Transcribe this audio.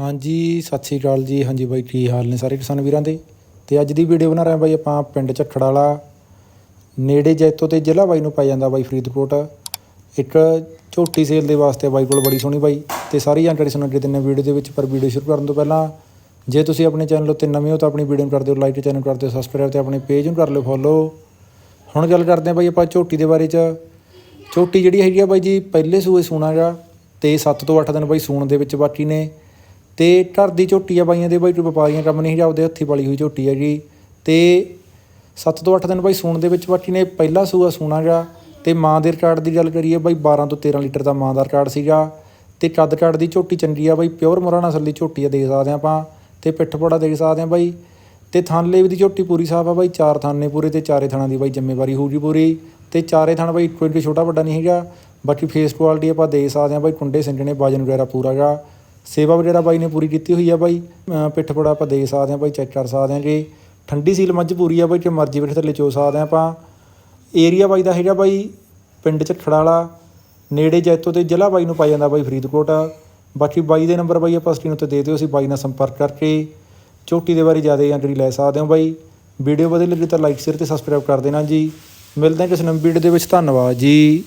ਹਾਂਜੀ, ਸਤਿ ਸ੍ਰੀ ਅਕਾਲ ਜੀ। ਹਾਂਜੀ ਬਾਈ, ਕੀ ਹਾਲ ਨੇ ਸਾਰੇ ਕਿਸਾਨ ਵੀਰਾਂ ਦੇ? ਤੇ ਅੱਜ ਦੀ ਵੀਡੀਓ ਬਣਾ ਰਹੇ ਹਾਂ ਬਾਈ ਆਪਾਂ ਪਿੰਡ ਝੱਖੜ ਵਾਲਾ। ਨੇੜੇ ਜੈਤੋ ਤੇ ਜ਼ਿਲ੍ਹਾ ਬਾਈ ਨੂੰ ਪੈ ਜਾਂਦਾ ਬਾਈ ਫਰੀਦਕੋਟ। ਇੱਕ ਝੋਟੀ ਸੇਲ ਦੇ ਵਾਸਤੇ ਬਾਈ ਕੋਲ ਬੜੀ ਸੋਹਣੀ ਬਾਈ ਤੇ ਸਾਰੀ ਜਾਣਕਾਰੀ ਸਾਨੂੰ ਅੱਗੇ ਦਿੰਨੇ ਵੀਡੀਓ ਦੇ ਵਿੱਚ, ਪਰ ਵੀਡੀਓ ਸ਼ੁਰੂ ਕਰਨ ਤੋਂ ਪਹਿਲਾਂ ਜੇ ਤੁਸੀਂ ਆਪਣੇ ਚੈਨਲ ਉੱਤੇ ਨਵੇਂ ਹੋ ਤਾਂ ਆਪਣੀ ਵੀਡੀਓ ਨੂੰ ਕਰ ਦਿਓ ਲਾਈਕ ਤੇ ਚੈਨਲ ਕਰ ਦਿਓ ਸਬਸਕ੍ਰਾਈਬ ਤੇ ਆਪਣੇ ਪੇਜ ਨੂੰ ਕਰ ਲਿਓ ਫੋਲੋ ਹੁਣ ਗੱਲ ਕਰਦੇ ਹਾਂ ਬਾਈ ਆਪਾਂ ਝੋਟੀ ਦੇ ਬਾਰੇ ਚ। ਝੋਟੀ ਜਿਹੜੀ ਹੈਗੀ ਆ ਬਾਈ ਜੀ, ਪਹਿਲੇ ਸੂਏ ਸੂਣਾਗਾ ਤੇ 7 ਤੋਂ 8 ਦਿਨ ਬਾਈ ਸੂਣ ਦੇ ਵਿੱਚ ਬਾਕੀ ਨੇ। ਤੇ ਘਰ ਦੀ ਝੋਟੀ ਆ ਬਾਈਆਂ ਦੇ, ਬਾਈ ਕੋਈ ਵਪਾਰੀਆਂ ਕੰਮ ਨਹੀਂ ਹੈਗਾ ਆਪਦੇ ਹੱਥੀ ਪਾਲੀ ਹੋਈ ਝੋਟੀ ਹੈਗੀ ਤੇ 7 ਤੋਂ 8 ਦਿਨ ਬਾਈ ਸੂਣ ਦੇ ਵਿੱਚ ਬਾਕੀ ਨੇ ਪਹਿਲਾ ਸੂਆ ਸੂਣਾ ਸੂਣਾਗਾ ਤੇ ਮਾਂ ਦੇ ਰਿਕਾਰਡ ਦੀ ਗੱਲ ਕਰੀਏ ਬਾਈ 12 ਤੋਂ 13 ਲੀਟਰ ਦਾ ਮਾਂ ਦਾ ਰਿਕਾਰਡ ਸੀਗਾ। ਤੇ ਕੱਦ ਕੱਦ ਦੀ ਝੋਟੀ ਚੰਗੀ ਆ ਬਾਈ, ਪਿਓਰ ਮੁਰਾ ਨਸਲ ਦੀ ਝੋਟੀ ਆ ਦੇਖ ਸਕਦੇ ਆ ਆਪਾਂ। ਤੇ ਪਿੱਠ ਪੋੜਾ ਦੇਖ ਸਕਦੇ ਆ ਬਾਈ। ਤੇ ਥਾਨਲੇ ਦੀ ਝੋਟੀ ਪੂਰੀ ਸਾਫ਼ ਆ ਬਾਈ, ਚਾਰ ਥਾਨੇ ਪੂਰੇ ਤੇ ਚਾਰੇ ਥਾਣਾ ਦੀ ਬਾਈ ਜ਼ਿੰਮੇਵਾਰੀ ਹੋਊਗੀ ਪੂਰੀ। ਤੇ ਚਾਰੇ ਥਾਣਾ ਬਾਈ ਇੱਕੋ ਕੋਈ ਛੋਟਾ ਵੱਡਾ ਨਹੀਂ ਹੈਗਾ। ਬਾਕੀ ਫੇਸ ਕੁਆਲਿਟੀ ਆਪਾਂ ਦੇਖ ਸਕਦੇ ਆ ਬਾਈ, ਕੁੰਡੇ ਸਿੰਜਣੇ, ਬਾਜਨ ਵਗੈਰਾ ਪੂਰਾ ਹੈਗਾ ਸੇਵਾ ਵਗੈਰਾ ਬਾਈ ਨੇ ਪੂਰੀ ਕੀਤੀ ਹੋਈ ਆ ਬਾਈ। ਪਿੱਠ ਪੋੜਾ ਆਪਾਂ ਦੇ ਸਕਦੇ ਆ ਬਾਈ, ਚੈੱਕ ਕਰ ਸਕਦੇ ਆ ਜੇ ਠੰਡੀ ਸੀਲ ਮੱਝ ਪੂਰੀ ਆ ਬਾਈ ਕਿ ਮਰਜ਼ੀ ਬੈਠੇ ਥੱਲੇ ਚੋ ਸਕਦੇ ਆ ਆਪਾਂ। ਏਰੀਆ ਬਾਈ ਦਾ ਹੈਗਾ ਬਾਈ, ਪਿੰਡ ਝੱਖੜ ਵਾਲਾ ਨੇੜੇ ਜੈਤੋ ਤੇ ਜ਼ਿਲ੍ਹਾ ਬਾਈ ਨੂੰ ਪਾਇਆ ਜਾਂਦਾ ਬਾਈ ਫਰੀਦਕੋਟ। ਬਾਕੀ ਬਾਈ ਦੇ ਨੰਬਰ ਬਾਈ ਆਪਾਂ ਸਕਰੀਨ ਉੱਤੇ ਦੇ ਦਿਓ, ਅਸੀਂ ਬਾਈ ਨਾਲ ਸੰਪਰਕ ਕਰਕੇ ਝੋਟੀ ਦੇ ਬਾਰੇ ਜ਼ਿਆਦਾ ਜਾਣਕਾਰੀ ਲੈ ਸਕਦੇ ਹੋ ਬਾਈ। ਵੀਡੀਓ ਵਧੀਆ ਲੱਗੀ ਤਾਂ ਲਾਈਕ ਸ਼ੇਅਰ ਤੇ ਸਬਸਕ੍ਰਾਈਬ ਕਰ ਦੇਣਾ ਜੀ। ਮਿਲਦੇ ਹਾਂ ਕਿਸੇ ਨਵੀਂ ਵੀਡੀਓ ਦੇ ਵਿੱਚ, ਧੰਨਵਾਦ ਜੀ।